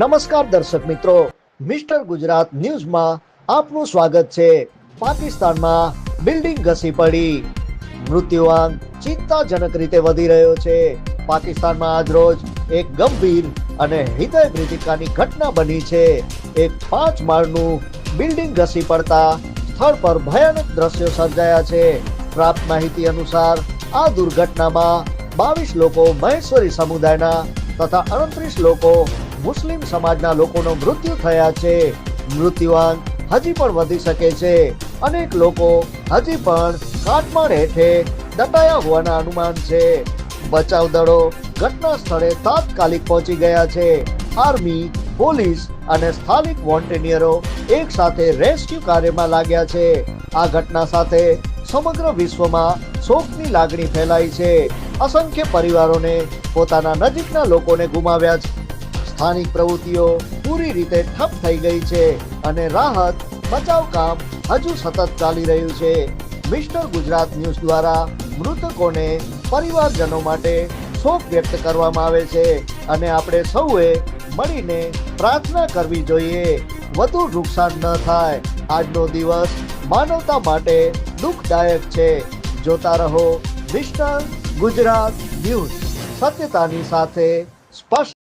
નમસ્કાર દર્શક મિત્રો. મિસ્ટર ગુજરાત ન્યૂઝમાં આપનું સ્વાગત છે. પાકિસ્તાનમાં બિલ્ડિંગ ઘસી પડી. મૃત્યુઆંક ચિંતાજનક રીતે વધી રહ્યો છે. પાકિસ્તાનમાં આજરોજ એક ગંભીર અને હૃદય ભેદિકાની ઘટના બની છે. એક પાંચ માળનું બિલ્ડિંગ ઘસી પડતા સ્થળ પર ભયાનક દ્રશ્યો સર્જાયા છે. પ્રાપ્ત માહિતી અનુસાર, આ દુર્ઘટનામાં બાવીસ લોકો મહેશ્વરી સમુદાયના તથા અડત્રીસ લોકો મુસ્લિમ સમાજના લોકોનો મૃત્યુ થયા છે. મૃત્યુઆંક હજી પણ વધી શકે છે. અનેક લોકો હજી પણ કાટમાળ હેઠે દટાયા હોવાના અનુમાન છે. બચાવ દળો ઘટના સ્થળે તાત્કાલિક પહોંચી ગયા છે. આર્મી, પોલીસ અને સ્થાનિક વોન્ટેનિયરો એક સાથે રેસ્ક્યુ કાર્યમાં લાગ્યા છે. આ ઘટના સાથે સમગ્ર વિશ્વમાં શોકની લાગણી ફેલાઈ છે. અસંખ્ય પરિવારોને પોતાના નજીકના લોકોને ગુમાવ્યા છે. સ્થાનિક પ્રવૃત્તિઓ પૂરી રીતે ઠપ થઈ ગઈ છે અને રાહત, બચાવ કામ હજુ સતત ચાલી રહ્યું છે. મિસ્ટર ગુજરાત ન્યૂઝ દ્વારા મૃતકોને પરિવારજનો માટે શોક વ્યક્ત કરવામાં આવે છે અને આપણે સૌએ મળીને પ્રાર્થના કરવી જોઈએ. વધુ નુકસાન ન થાય. આજનો દિવસ માનવતા માટે દુઃખદાયક છે. જોતા રહો મિસ્ટર ગુજરાત ન્યૂઝ. સત્યતાની સાથે સ્પષ્ટ